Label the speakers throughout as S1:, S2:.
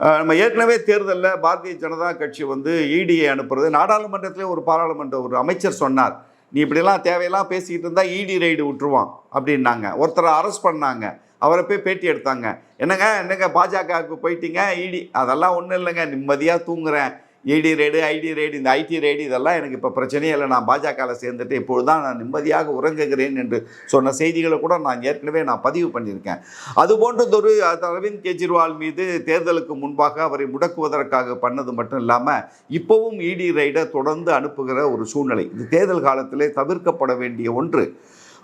S1: நம்ம ஏற்கனவே தேர்தலில் பாரதிய ஜனதா கட்சி வந்து இடியை அனுப்புறது. நாடாளுமன்றத்திலே ஒரு பாராளுமன்ற ஒரு அமைச்சர் சொன்னார். நீ இப்படிலாம் தேவையெல்லாம் பேசிக்கிட்டு இருந்தால் இடி ரைடு விட்டுருவான் அப்படின்னாங்க. ஒருத்தரை அரெஸ்ட் பண்ணாங்க. அவரை போய் பேட்டி எடுத்தாங்க. என்னங்க என்னங்க பாஜகவுக்கு போயிட்டீங்க? இடி அதெல்லாம் ஒன்றும் இல்லைங்க. நிம்மதியாக தூங்குறேன். இடி ரைடு ஐடி ரைடு இந்த ஐடி ரைடு இதெல்லாம் எனக்கு இப்போ பிரச்சனையே இல்லை. நான் பாஜகவில் சேர்ந்துட்டு இப்பொழுது தான் நான் நிம்மதியாக உறங்குகிறேன் என்று சொன்ன செய்திகளை கூட நான் ஏற்கனவே நான் பதிவு பண்ணியிருக்கேன். அது போன்றதொரு அரவிந்த் கெஜ்ரிவால் மீது தேர்தலுக்கு முன்பாக அவரை முடக்குவதற்காக பண்ணது மட்டும் இல்லாமல் இப்போவும் இடி ரைடை தொடர்ந்து அனுப்புகிற ஒரு சூழ்நிலை. இது தேர்தல் காலத்திலே தவிர்க்கப்பட வேண்டிய ஒன்று.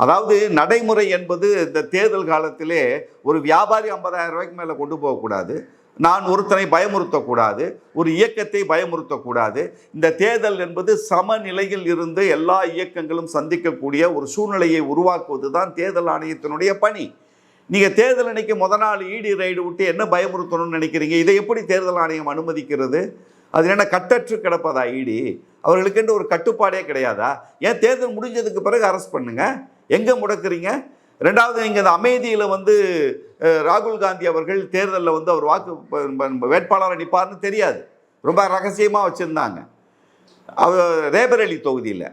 S1: அதாவது நடைமுறை என்பது இந்த தேர்தல் காலத்திலே ஒரு வியாபாரி ஐம்பதாயிரம் ரூபாய்க்கு மேலே கொண்டு போகக்கூடாது. நான் ஒருத்தனை பயமுறுத்தக்கூடாது. ஒரு இயக்கத்தை பயமுறுத்தக்கூடாது. இந்த தேர்தல் என்பது சமநிலையில் இருந்து எல்லா இயக்கங்களும் சந்திக்கக்கூடிய ஒரு சூழ்நிலையை உருவாக்குவது தான் தேர்தல் ஆணையத்தினுடைய பணி. நீங்கள் தேர்தல் அன்னைக்கு முத நாள் ஈடி ரைடு விட்டு என்ன பயமுறுத்தணும்னு நினைக்கிறீங்க? இதை எப்படி தேர்தல் ஆணையம் அனுமதிக்கிறது? அது என்ன கட்டற்று கிடப்பதா ஈடி? அவர்களுக்கென்று ஒரு கட்டுப்பாடே கிடையாதா? ஏன் தேர்தல் முடிஞ்சதுக்கு பிறகு அரெஸ்ட் பண்ணுங்கள் எங்கே முடக்குறீங்க? ரெண்டாவது நீங்கள் இந்த அமைதியில் வந்து ராகுல் காந்தி அவர்கள் தேர்தலில் வந்து அவர் வாக்கு வேட்பாளரை நிற்பார்னு தெரியாது. ரொம்ப ரகசியமாக வச்சுருந்தாங்க. அவர் ரேபரேலி தொகுதியில்.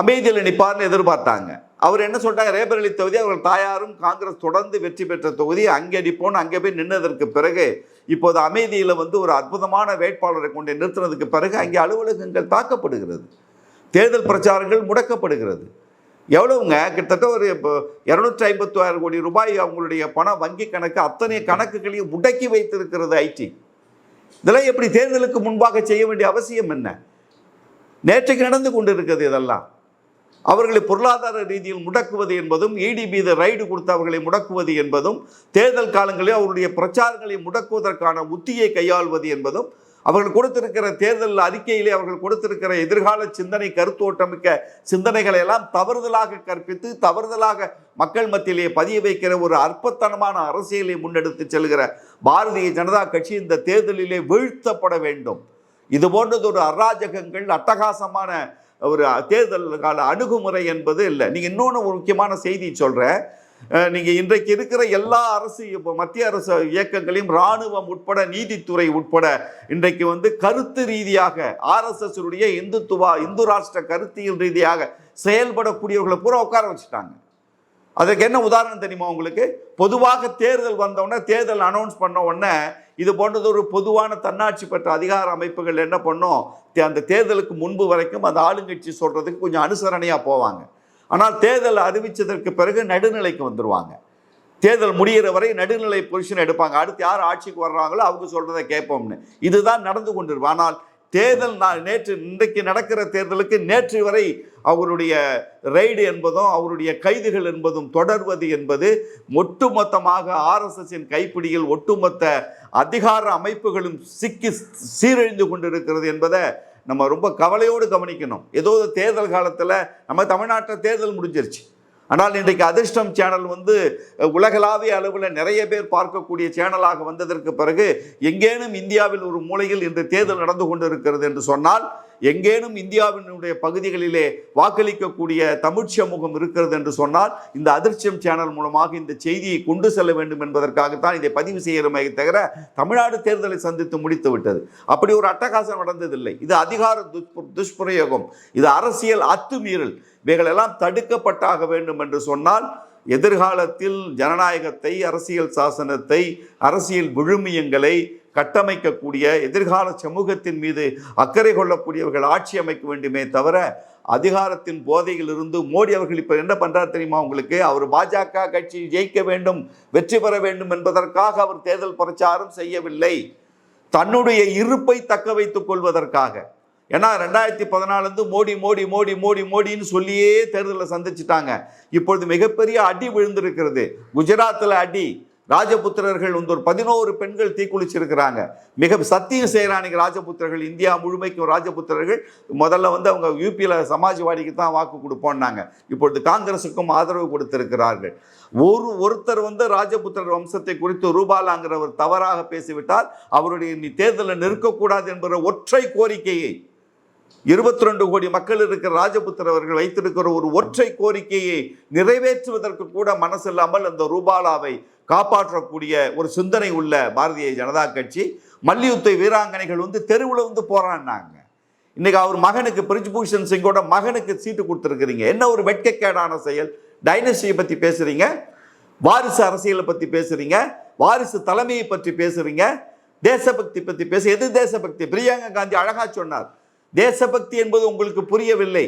S1: அமைதியில் நிற்பார்னு எதிர்பார்த்தாங்க. அவர் என்ன சொல்கிறாங்க ரேபரேலி தொகுதி அவர்கள் தாயாரும் காங்கிரஸ் தொடர்ந்து வெற்றி பெற்ற தொகுதி. அங்கே நிற்போன்னு அங்கே போய் நின்றதற்கு பிறகு இப்போது அமைதியில் வந்து ஒரு அற்புதமான வேட்பாளரை கொண்டு நிறுத்தினதுக்கு பிறகு அங்கே அலுவலகங்கள் தாக்கப்படுகிறது. தேர்தல் பிரச்சாரங்கள் முடக்கப்படுகிறது. எவ்வளவுங்க? கிட்டத்தட்ட ஒரு இப்போ இரநூற்றி ஐம்பத்தாயிரம் கோடி ரூபாய் அவங்களுடைய பண வங்கி கணக்கு அத்தனை கணக்குகளையும் முடக்கி வைத்திருக்கிறது ஐடி. இதெல்லாம் எப்படி தேர்தலுக்கு முன்பாக செய்ய வேண்டிய அவசியம் என்ன? நேற்றைக்கு நடந்து கொண்டிருக்கிறது இதெல்லாம். அவர்களை பொருளாதார ரீதியில் முடக்குவது என்பதும் இடி மீது ரைடு கொடுத்து அவர்களை முடக்குவது என்பதும் தேர்தல் காலங்களில் அவருடைய பிரச்சாரங்களை முடக்குவதற்கான உத்தியை கையாள்வது என்பதும் அவர்கள் கொடுத்திருக்கிற தேர்தல் அறிக்கையிலே அவர்கள் கொடுத்திருக்கிற எதிர்கால சிந்தனை கருத்தோட்டமிக்க சிந்தனைகளை எல்லாம் தவறுதலாக கற்பித்து தவறுதலாக மக்கள் மத்தியிலே பதிய வைக்கிற ஒரு அற்பத்தனமான அரசியலை முன்னெடுத்து செல்கிற பாரதிய ஜனதா கட்சி இந்த தேர்தலிலே வீழ்த்தப்பட வேண்டும். இது போன்றது ஒரு அராஜகங்கள் அட்டகாசமான ஒரு தேர்தல் கால அணுகுமுறை என்பது இல்லை. நீங்கள் இன்னொன்று ஒரு முக்கியமான செய்தி சொல்கிறேன் நீங்கள் இன்றைக்கு இருக்கிற எல்லா அரசு இப்போ மத்திய அரசு இயக்கங்களையும் இராணுவம் உட்பட நீதித்துறை உட்பட இன்றைக்கு வந்து கருத்து ரீதியாக ஆர்எஸ்எஸ்னுடைய இந்துத்துவா இந்து ராஷ்டிர கருத்தியல் ரீதியாக செயல்படக்கூடியவர்களை பூரா உட்கார வச்சுட்டாங்க. அதுக்கு என்ன உதாரணம் தெரியுமா உங்களுக்கு? பொதுவாக தேர்தல் வந்தவுடனே தேர்தல் அனௌன்ஸ் பண்ண உடனே இது போன்றது ஒரு பொதுவான தன்னாட்சி பெற்ற அதிகார அமைப்புகள் என்ன பண்ணும்? தே- அந்த தேர்தலுக்கு முன்பு வரைக்கும் அந்த ஆளுங்கட்சி சொல்கிறதுக்கு கொஞ்சம் அனுசரணையாக போவாங்க. ஆனால் தேர்தல் அறிவித்ததற்கு பிறகு நடுநிலைக்கு வந்துடுவாங்க தேர்தல் முடிகிற வரை நடுநிலை பொசிஷன் எடுப்பாங்க. அடுத்து யார் ஆட்சிக்கு வர்றாங்களோ அவங்க சொல்கிறத கேட்போம்னு. இதுதான் நடந்து கொண்டிருக்கும். ஆனால் தேர்தல் நான் நேற்று இன்றைக்கு நடக்கிற தேர்தலுக்கு நேற்று வரை அவருடைய ரைடு என்பதும் அவருடைய கைதுகள் என்பதும் தொடர்வது என்பது ஒட்டுமொத்தமாக ஆர்எஸ்எஸ்ஸின் கைப்பிடியில் ஒட்டுமொத்த அதிகார அமைப்புகளும் சிக்கி சீரழிந்து கொண்டிருக்கிறது என்பதை நம்ம ரொம்ப கவலையோடு கவனிக்கணும். ஏதோ ஒரு தேர்தல் காலத்தில் நம்ம தமிழ்நாட்டில் தேர்தல் முடிஞ்சிருச்சு. ஆனால் இன்றைக்கு அதிர்ஷ்டம் சேனல் வந்து உலகளாவிய அளவில் நிறைய பேர் பார்க்கக்கூடிய சேனலாக வந்ததற்கு பிறகு எங்கேனும் இந்தியாவில் ஒரு மூலையில் இன்று தேர்தல் நடந்து கொண்டிருக்கிறது என்று சொன்னால் எங்கேனும் இந்தியாவினுடைய பகுதிகளிலே வாக்களிக்கக்கூடிய தமிழ் சமூகம் இருக்கிறது என்று சொன்னால் இந்த அதிர்ச்சியம் சேனல் மூலமாக இந்த செய்தியை கொண்டு செல்ல வேண்டும் என்பதற்காகத்தான் இதை பதிவு செய்கிறோமே தவிர தமிழ்நாடு தேர்தலை சந்தித்து முடித்து விட்டது. அப்படி ஒரு அட்டகாசம் நடந்ததில்லை. இது அதிகார துஷ்பிரயோகம். இது அரசியல் அத்துமீறல். இவைகளெல்லாம் தடுக்கப்பட்டாக வேண்டும் என்று சொன்னால் எதிர்காலத்தில் ஜனநாயகத்தை அரசியல் சாசனத்தை அரசியல் விழுமியங்களை கட்டமைக்கக்கூடிய எதிர்கால சமூகத்தின் மீது அக்கறை கொள்ளக்கூடியவர்கள் ஆட்சி அமைக்க வேண்டுமே தவிர அதிகாரத்தின் போதையிலிருந்து மோடி அவர்கள் இப்போ என்ன பண்ணுறார் தெரியுமா உங்களுக்கு? அவர் பாஜக கட்சி ஜெயிக்க வேண்டும் வெற்றி பெற வேண்டும் என்பதற்காக அவர் தேர்தல் பிரச்சாரம் செய்யவில்லை. தன்னுடைய இருப்பை தக்க வைத்துக் கொள்வதற்காக. ஏன்னா ரெண்டாயிரத்தி பதினாலுந்து மோடி மோடி மோடி மோடி மோடின்னு சொல்லியே தேர்தலில் சந்திச்சிட்டாங்க. இப்பொழுது மிகப்பெரிய அடி விழுந்திருக்கிறது. குஜராத்தில் அடி. ராஜபுத்திரர்கள் வந்து ஒரு பதினோரு பெண்கள் தீக்குளிச்சிருக்கிறாங்க. மிக சத்தியம் செய்கிறானுங்க ராஜபுத்திரர்கள் இந்தியா முழுமைக்கும் ராஜபுத்திரர்கள் முதல்ல வந்து அவங்க யூபியில் சமாஜ்வாடிக்கு தான் வாக்கு கொடுப்போம்னாங்க. இப்பொழுது காங்கிரஸுக்கும் ஆதரவு கொடுத்திருக்கிறார்கள். ஒரு ஒருத்தர் வந்து ராஜபுத்திரர் வம்சத்தை குறித்து ரூபாலாங்கிறவர் தவறாக பேசிவிட்டால் அவருடைய நீ தேர்தலில் நிற்கக்கூடாது என்கிற ஒற்றை கோரிக்கையை இருபத்தி ரெண்டு கோடி மக்கள் இருக்கிற ராஜபுத்திர அவர்கள் வைத்திருக்கிற ஒரு ஒற்றை கோரிக்கையை நிறைவேற்றுவதற்கு கூட மனசில்லாமல் அந்த ரூபாலாவை காப்பாற்றக்கூடிய ஒரு சிந்தனை உள்ள பாரதிய ஜனதா கட்சி மல்யுத்த வீராங்கனைகள் வந்து தெருவில் வந்து போராடினாங்க. இன்னைக்கு அவர் மகனுக்கு பிரிஜ்பூஷன் சிங்கோட மகனுக்கு சீட்டு கொடுத்துருக்குறீங்க. என்ன ஒரு வெட்கக்கேடான செயல்? டைனஸ்டியை பற்றி பேசுறீங்க. வாரிசு அரசியலை பற்றி பேசுறீங்க. வாரிசு தலைமையை பற்றி பேசுறீங்க. தேசபக்தி பற்றி பேச எது தேசபக்தி? பிரியங்கா காந்தி அழகா சொன்னார். தேசபக்தி என்பது உங்களுக்கு புரியவில்லை.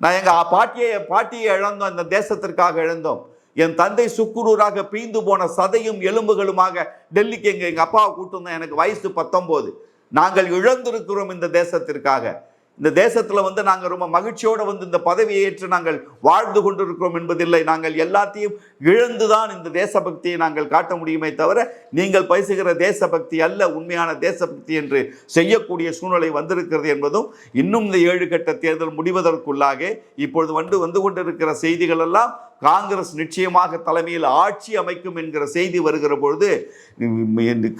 S1: நான் எங்கள் பாட்டியை பாட்டியை இழந்தோம் இந்த தேசத்திற்காக இழந்தோம். என் தந்தை சுக்குரூராக பீந்து போன சதையும் எலும்புகளுமாக டெல்லிக்கு எங்கள் எங்கள் அப்பாவை கூட்டிருந்தோம் எனக்கு வயசு பத்தொம்போது. நாங்கள் இழந்திருக்கிறோம் இந்த தேசத்திற்காக. இந்த தேசத்தில் வந்து நாங்கள் ரொம்ப மகிழ்ச்சியோடு வந்து இந்த பதவியை ஏற்று நாங்கள் வாழ்ந்து கொண்டிருக்கிறோம் என்பதில்லை. நாங்கள் எல்லாத்தையும் இழந்துதான் இந்த தேசபக்தியை நாங்கள் காட்ட முடியுமே தவிர நீங்கள் பேசுகிற தேசபக்தி அல்ல உண்மையான தேசபக்தி என்று செய்யக்கூடிய சூழ்நிலை வந்திருக்கிறது என்பதும் இன்னும் இந்த ஏழு கட்ட தேர்தல் முடிவதற்குள்ளாக இப்பொழுது வந்து வந்து கொண்டிருக்கிற செய்திகள் எல்லாம் காங்கிரஸ் நிச்சயமாக தலைமையில் ஆட்சி அமைக்கும் என்கிற செய்தி வருகிற பொழுது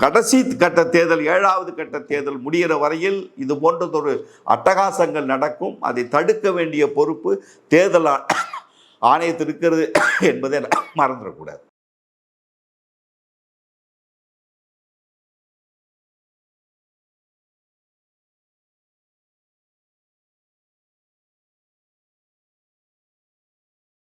S1: கடைசி கட்ட தேர்தல் ஏழாவது கட்ட தேர்தல் முடிகிற வரையில் இது போன்றதொரு அட்டகாசங்கள் நடக்கும். அதை தடுக்க வேண்டிய பொறுப்பு தேர்தல் ஆணையத்திற்கிறது என்பதை மறந்துடக்கூடாது